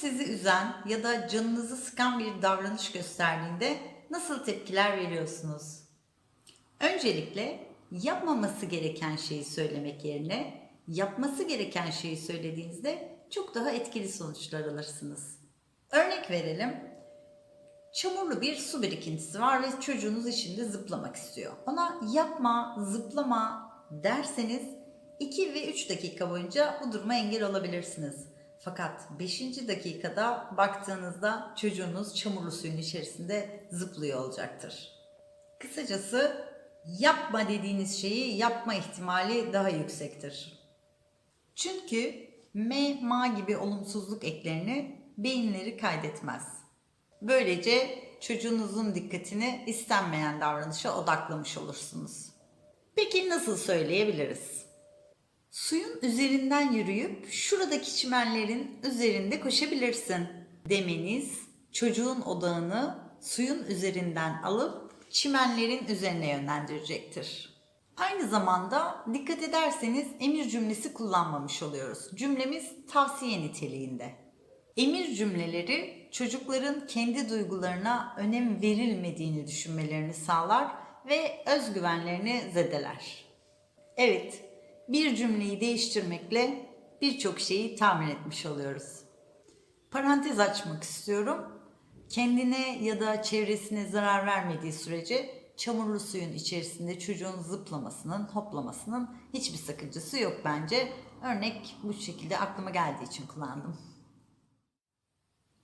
sizi üzen ya da canınızı sıkan bir davranış gösterdiğinde nasıl tepkiler veriyorsunuz? Öncelikle yapmaması gereken şeyi söylemek yerine yapması gereken şeyi söylediğinizde çok daha etkili sonuçlar alırsınız. Örnek verelim. Çamurlu bir su birikintisi var ve çocuğunuz içinde zıplamak istiyor. Ona yapma, zıplama derseniz 2 ve 3 dakika boyunca bu duruma engel olabilirsiniz. Fakat 5. dakikada baktığınızda çocuğunuz çamurlu suyun içerisinde zıplıyor olacaktır. Kısacası yapma dediğiniz şeyi yapma ihtimali daha yüksektir. Çünkü M, ma gibi olumsuzluk eklerini beyinleri kaydetmez. Böylece çocuğunuzun dikkatini istenmeyen davranışa odaklamış olursunuz. Peki nasıl söyleyebiliriz? Suyun üzerinden yürüyüp şuradaki çimenlerin üzerinde koşabilirsin demeniz çocuğun odağını suyun üzerinden alıp çimenlerin üzerine yönlendirecektir. Aynı zamanda dikkat ederseniz emir cümlesi kullanmamış oluyoruz. Cümlemiz tavsiye niteliğinde. Emir cümleleri çocukların kendi duygularına önem verilmediğini düşünmelerini sağlar ve özgüvenlerini zedeler. Evet, bir cümleyi değiştirmekle birçok şeyi tahmin etmiş oluyoruz. Parantez açmak istiyorum. Kendine ya da çevresine zarar vermediği sürece çamurlu suyun içerisinde çocuğun zıplamasının, hoplamasının hiçbir sakıncası yok bence. Örnek bu şekilde aklıma geldiği için kullandım.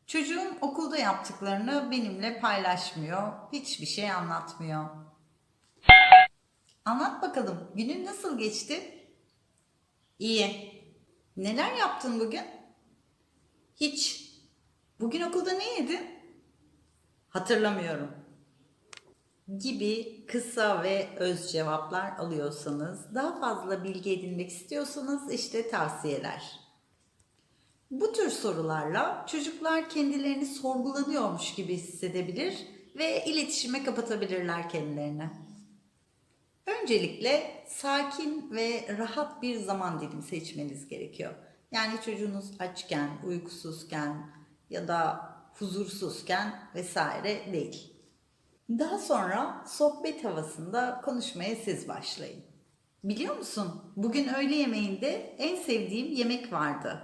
Çocuğum okulda yaptıklarını benimle paylaşmıyor, hiçbir şey anlatmıyor. Anlat bakalım, günün nasıl geçti? İyi. Neler yaptın bugün? Hiç. Bugün okulda ne yedin? Hatırlamıyorum. Gibi kısa ve öz cevaplar alıyorsanız, daha fazla bilgi edinmek istiyorsanız işte tavsiyeler. Bu tür sorularla çocuklar kendilerini sorgulanıyormuş gibi hissedebilir ve iletişime kapatabilirler kendilerini. Öncelikle sakin ve rahat bir zaman dilimi seçmeniz gerekiyor. Yani çocuğunuz açken, uykusuzken ya da huzursuzken vesaire değil. Daha sonra sohbet havasında konuşmaya siz başlayın. Biliyor musun? Bugün öğle yemeğinde en sevdiğim yemek vardı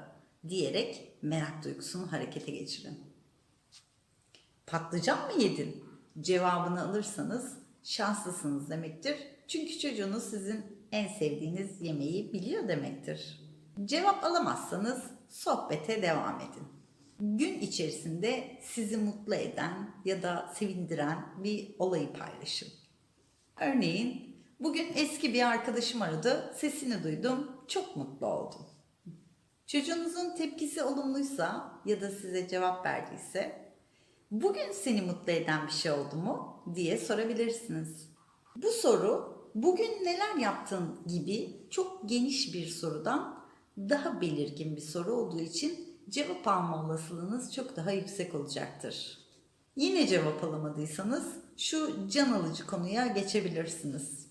diyerek merak duygusunu harekete geçirin. Patlıcan mı yedin? Cevabını alırsanız şanslısınız demektir. Çünkü çocuğunuz sizin en sevdiğiniz yemeği biliyor demektir. Cevap alamazsanız sohbete devam edin. Gün içerisinde sizi mutlu eden ya da sevindiren bir olayı paylaşın. Örneğin bugün eski bir arkadaşım aradı, sesini duydum, çok mutlu oldum. Çocuğunuzun tepkisi olumluysa ya da size cevap verdiyse bugün seni mutlu eden bir şey oldu mu diye sorabilirsiniz. Bu soru bugün neler yaptın gibi çok geniş bir sorudan daha belirgin bir soru olduğu için cevap alma olasılığınız çok daha yüksek olacaktır. Yine cevap alamadıysanız şu can alıcı konuya geçebilirsiniz.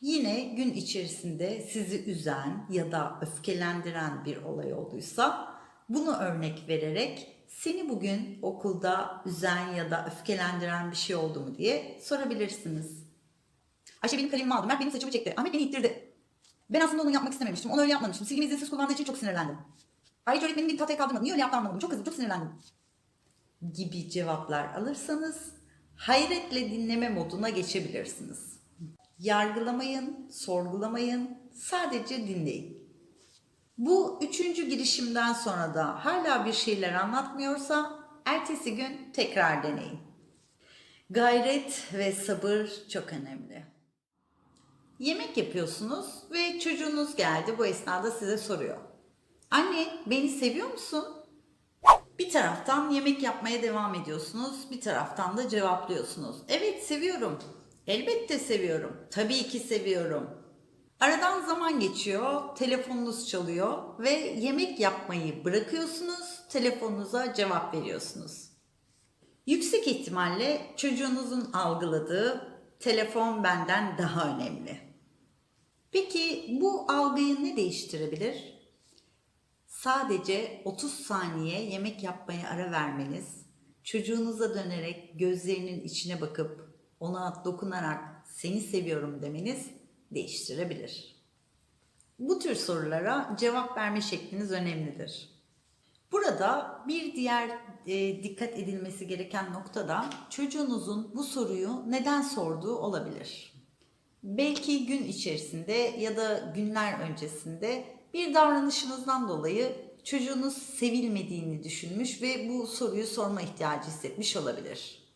Yine gün içerisinde sizi üzen ya da öfkelendiren bir olay olduysa bunu örnek vererek seni bugün okulda üzen ya da öfkelendiren bir şey oldu mu diye sorabilirsiniz. Ayşe benim kalemimi aldı. Mert benim saçımı çekti. Ahmet beni ittirdi. Ben aslında onu yapmak istememiştim. Onu öyle yapmamıştım. Silgimi izinsiz kullandığı için çok sinirlendim. Ayrıca öğretmenim beni tahtaya kaldırmadı. Niye öyle yaptı anlamadım. Çok kızdım, çok sinirlendim. Gibi cevaplar alırsanız hayretle dinleme moduna geçebilirsiniz. Yargılamayın, sorgulamayın, sadece dinleyin. Bu üçüncü girişimden sonra da hala bir şeyler anlatmıyorsa ertesi gün tekrar deneyin. Gayret ve sabır çok önemli. Yemek yapıyorsunuz ve çocuğunuz geldi bu esnada size soruyor. Anne beni seviyor musun? Bir taraftan yemek yapmaya devam ediyorsunuz, bir taraftan da cevaplıyorsunuz. Evet seviyorum. Elbette seviyorum. Tabii ki seviyorum. Aradan zaman geçiyor, telefonunuz çalıyor ve yemek yapmayı bırakıyorsunuz, telefonunuza cevap veriyorsunuz. Yüksek ihtimalle çocuğunuzun algıladığı telefon benden daha önemli. Peki bu algıyı ne değiştirebilir? sadece 30 saniye yemek yapmaya ara vermeniz, çocuğunuza dönerek gözlerinin içine bakıp ona dokunarak seni seviyorum demeniz değiştirebilir. Bu tür sorulara cevap verme şekliniz önemlidir. Burada bir diğer e, dikkat edilmesi gereken nokta da çocuğunuzun bu soruyu neden sorduğu olabilir. Belki gün içerisinde ya da günler öncesinde bir davranışınızdan dolayı çocuğunuz sevilmediğini düşünmüş ve bu soruyu sorma ihtiyacı hissetmiş olabilir.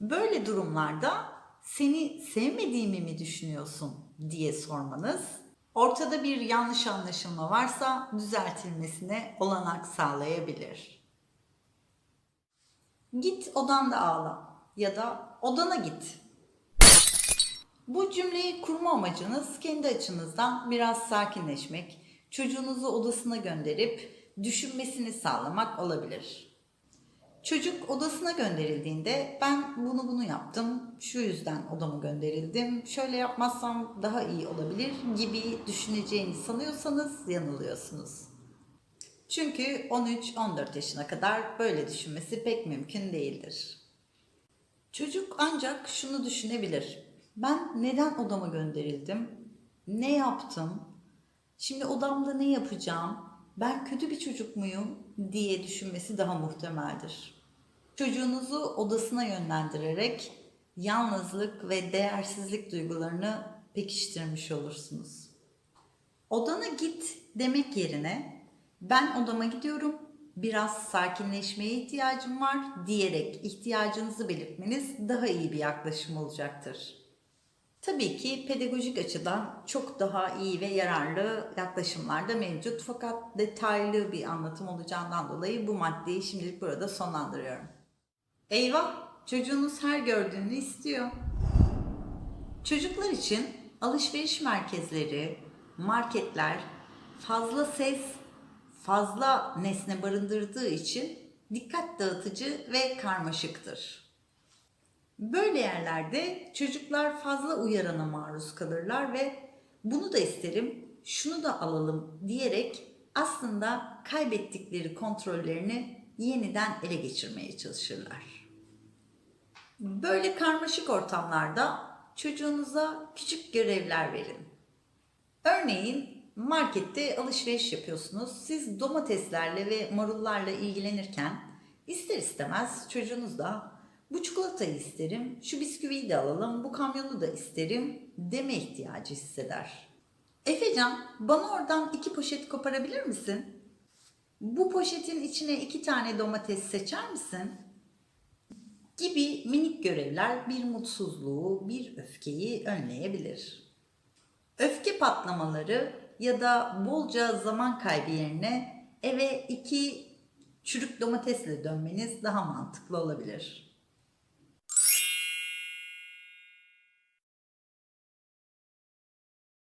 Böyle durumlarda seni sevmediğimi mi düşünüyorsun diye sormanız ortada bir yanlış anlaşılma varsa düzeltilmesine olanak sağlayabilir. Git odanda ağla ya da odana git. Bu cümleyi kurma amacınız kendi açınızdan biraz sakinleşmek, çocuğunuzu odasına gönderip düşünmesini sağlamak olabilir. Çocuk odasına gönderildiğinde ben bunu bunu yaptım, şu yüzden odama gönderildim, şöyle yapmazsam daha iyi olabilir gibi düşüneceğini sanıyorsanız yanılıyorsunuz. Çünkü 13-14 yaşına kadar böyle düşünmesi pek mümkün değildir. Çocuk ancak şunu düşünebilir. Ben neden odama gönderildim? Ne yaptım? Şimdi odamda ne yapacağım? Ben kötü bir çocuk muyum diye düşünmesi daha muhtemeldir. Çocuğunuzu odasına yönlendirerek yalnızlık ve değersizlik duygularını pekiştirmiş olursunuz. Odana git demek yerine ben odama gidiyorum, biraz sakinleşmeye ihtiyacım var diyerek ihtiyacınızı belirtmeniz daha iyi bir yaklaşım olacaktır. Tabii ki pedagojik açıdan çok daha iyi ve yararlı yaklaşımlar da mevcut fakat detaylı bir anlatım olacağından dolayı bu maddeyi şimdilik burada sonlandırıyorum. Eyvah! Çocuğunuz her gördüğünü istiyor. Çocuklar için alışveriş merkezleri, marketler fazla ses, fazla nesne barındırdığı için dikkat dağıtıcı ve karmaşıktır. Böyle yerlerde çocuklar fazla uyarana maruz kalırlar ve bunu da isterim, şunu da alalım diyerek aslında kaybettikleri kontrollerini yeniden ele geçirmeye çalışırlar. Böyle karmaşık ortamlarda çocuğunuza küçük görevler verin. Örneğin markette alışveriş yapıyorsunuz. Siz domateslerle ve marullarla ilgilenirken ister istemez çocuğunuz da bu çikolatayı isterim, şu bisküviyi de alalım, bu kamyonu da isterim deme ihtiyacı hisseder. Efecan, bana oradan iki poşet koparabilir misin? Bu poşetin içine iki tane domates seçer misin? Gibi minik görevler bir mutsuzluğu, bir öfkeyi önleyebilir. Öfke patlamaları ya da bolca zaman kaybı yerine eve iki çürük domatesle dönmeniz daha mantıklı olabilir.